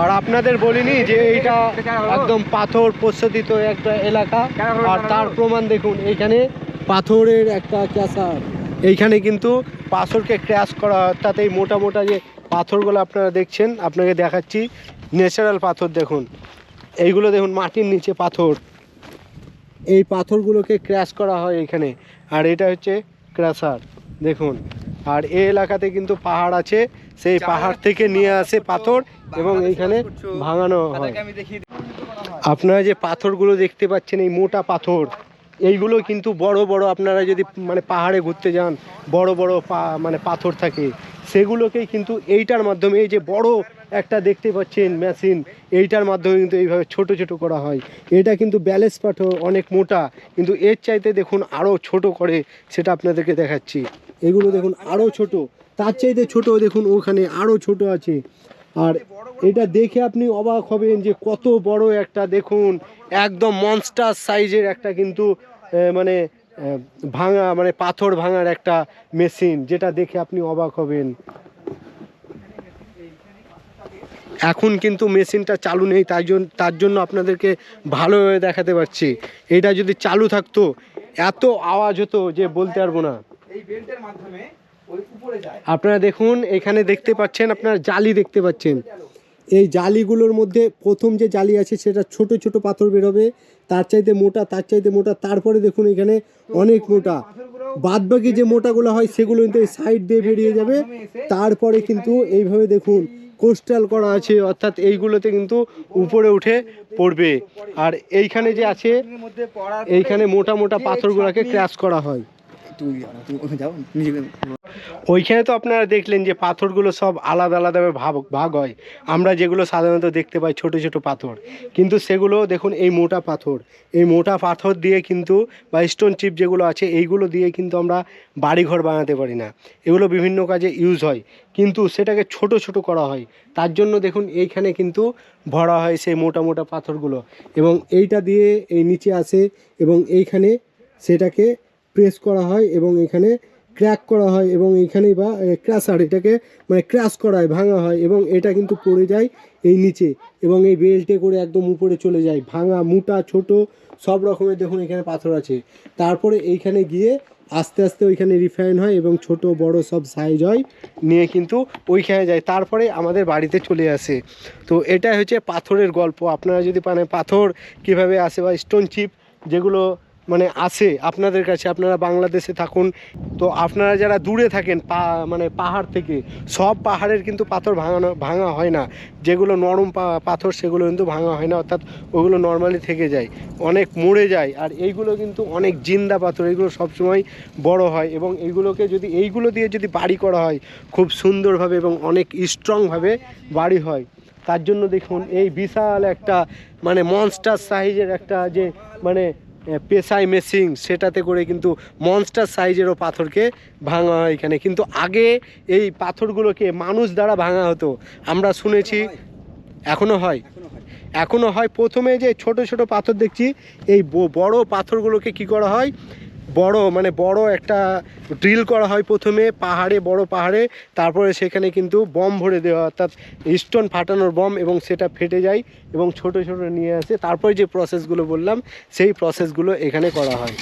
আর আপনাদের বলিনি যে এইটা একদম পাথর প্রস্তুতিত একটা এলাকা। আর তার প্রমাণ দেখুন, এইখানে পাথরের একটা ক্যাসার। এইখানে কিন্তু পাথরকে ক্র্যাশ করা হয় অর্থাৎ এই মোটা মোটা যে পাথরগুলো আপনারা দেখছেন, আপনাকে দেখাচ্ছি। ন্যাচারাল পাথর দেখুন। এইগুলো দেখুন, মাটির নিচে পাথর। এই পাথরগুলোকে ক্র্যাশ করা হয় এখানে আর এটা হচ্ছে ক্র্যাশার। দেখুন। আর এই এলাকাতে কিন্তু পাহাড় আছে সেই পাহাড় থেকে নিয়ে আসে পাথর এবং এইখানে ভাঙানো হয়। আপনারা যে পাথরগুলো দেখতে পাচ্ছেন এই মোটা পাথর এইগুলো কিন্তু বড় বড় আপনারা যদি মানে পাহাড়ে ঘুরতে যান বড় বড় মানে পাথর থাকে সেগুলোকেই কিন্তু এইটার মাধ্যমে এই যে বড় একটা দেখতে পাচ্ছেন মেশিন এইটার মাধ্যমে কিন্তু এইভাবে ছোট ছোট করা হয়। এটা কিন্তু ব্যালেন্স পাথর অনেক মোটা কিন্তু এর চাইতে দেখুন আরও ছোট করে সেটা আপনাদেরকে দেখাচ্ছি। এগুলো দেখুন আরও ছোট। তার চাইতে ছোট দেখুন, ওখানে আরও ছোট আছে। আর এটা দেখে আপনি অবাক হবেন যে কত বড় একটা দেখুন, একদম মনস্টার সাইজের একটা কিন্তু মানে ভাঙা মানে পাথর ভাঙার একটা মেশিন যেটা দেখে আপনি অবাক হবেন। এখন কিন্তু মেশিনটা চালু নেই তাই জন্য তার জন্য আপনাদেরকে ভালোভাবে দেখাতে পারছি। এটা যদি চালু থাকতো, এত আওয়াজ হতো যে বলতে পারব না। আপনারা দেখুন, এখানে দেখতে পাচ্ছেন, আপনারা জালি দেখতে পাচ্ছেন। এই জালিগুলোর মধ্যে প্রথম যে জালি আছে, সেটা ছোট ছোট পাথর বেরোবে, তার চাইতে মোটা, তার চাইতে মোটা, তারপরে দেখুন এখানে অনেক মোটা। বাদ বাকি যে মোটাগুলো হয়, সেগুলো কিন্তু সাইড দিয়ে বেরিয়ে যাবে। তারপরে কিন্তু এইভাবে দেখুন, কোস্টাল করা আছে, অর্থাৎ এইগুলোতে কিন্তু উপরে উঠে পড়বে। আর এইখানে যে আছে, এইখানে মোটা মোটা পাথরগুলোকে ক্র্যাশ করা হয়। ওইখানে তো আপনারা দেখলেন যে পাথরগুলো সব আলাদা আলাদাভাবে ভাগ ভাগ হয়। আমরা যেগুলো সাধারণত দেখতে পাই ছোট ছোট পাথর। কিন্তু সেগুলো দেখুন, এই মোটা পাথর। এই মোটা পাথর দিয়ে কিন্তু, বা স্টোন চিপ যেগুলো আছে, এইগুলো দিয়ে কিন্তু আমরা বাড়িঘর বানাতে পারি না। এগুলো বিভিন্ন কাজে ইউজ হয়। কিন্তু সেটাকে ছোট ছোট করা হয়। তার জন্য দেখুন, এইখানে কিন্তু ভরা হয় সেই মোটা মোটা পাথরগুলো। এবং এইটা দিয়ে এই নিচে আসে এবং এইখানে সেটাকে প্রেস করা হয় এবং এখানে ক্র্যাক করা হয় এবং এইখানেই বা ক্র্যাশার এটাকে মানে ক্র্যাশ করা হয় ভাঙা হয় এবং এটা কিন্তু পড়ে যায় এই নিচে এবং এই বেল্টে করে একদম উপরে চলে যায়, ভাঙা, মোটা, ছোট, সব রকমের দেখুন এখানে পাথর আছে। তারপরে এইখানে গিয়ে আস্তে আস্তে ওইখানে রিফাইন হয় এবং ছোট, বড় সব সাইজ হয়, নিয়ে কিন্তু ওইখানে যায়। তারপরে আমাদের বাড়িতে চলে আসে। তো এটা হচ্ছে পাথরের গল্প। আপনারা যদি মানে পাথর কীভাবে আসে বা স্টোন চিপ যেগুলো মানে আসে আপনাদের কাছে, আপনারা বাংলাদেশে থাকুন। তো আপনারা যারা দূরে থাকেন, পা মানে পাহাড় থেকে, সব পাহাড়ের কিন্তু পাথর ভাঙানো, ভাঙা হয় না। যেগুলো নরম পাথর, সেগুলো কিন্তু ভাঙা হয় না, অর্থাৎ ওগুলো নর্মালি থেকে যায়। অনেক মরে যায়, আর এইগুলো কিন্তু অনেক জিন্দা পাথর, এগুলো সবসময় বড় হয় এবং এইগুলোকে যদি, এইগুলো দিয়ে যদি বাড়ি করা হয়, খুব সুন্দরভাবে এবং অনেক স্ট্রংভাবে বাড়ি হয়। তার জন্য দেখুন, এই বিশাল একটা মানে মনস্টার সাইজের একটা যে মানে পেশাই মেশিন সেটাতে করে কিন্তু মনস্টার সাইজেরও পাথরকে ভাঙা হয় এখানে। কিন্তু আগে এই পাথরগুলোকে মানুষ দ্বারা ভাঙা হতো। আমরা শুনেছি এখনও হয়। এখনও হয়। প্রথমে যে ছোট ছোট পাথর দেখছি এই বড় পাথরগুলোকে কি করা হয়? বড় মানে বড় একটা ড্রিল করা হয় প্রথমে, পাহাড়ে, বড় পাহাড়ে, তারপরে সেখানে কিন্তু বম ভরে দেওয়া অর্থাৎ স্টোন ফাটানোর বম এবং সেটা ফেটে যায় এবং ছোট ছোট নিয়ে আসে। তারপরে যে প্রসেসগুলো বললাম, সেই প্রসেসগুলো এখানে করা হয়।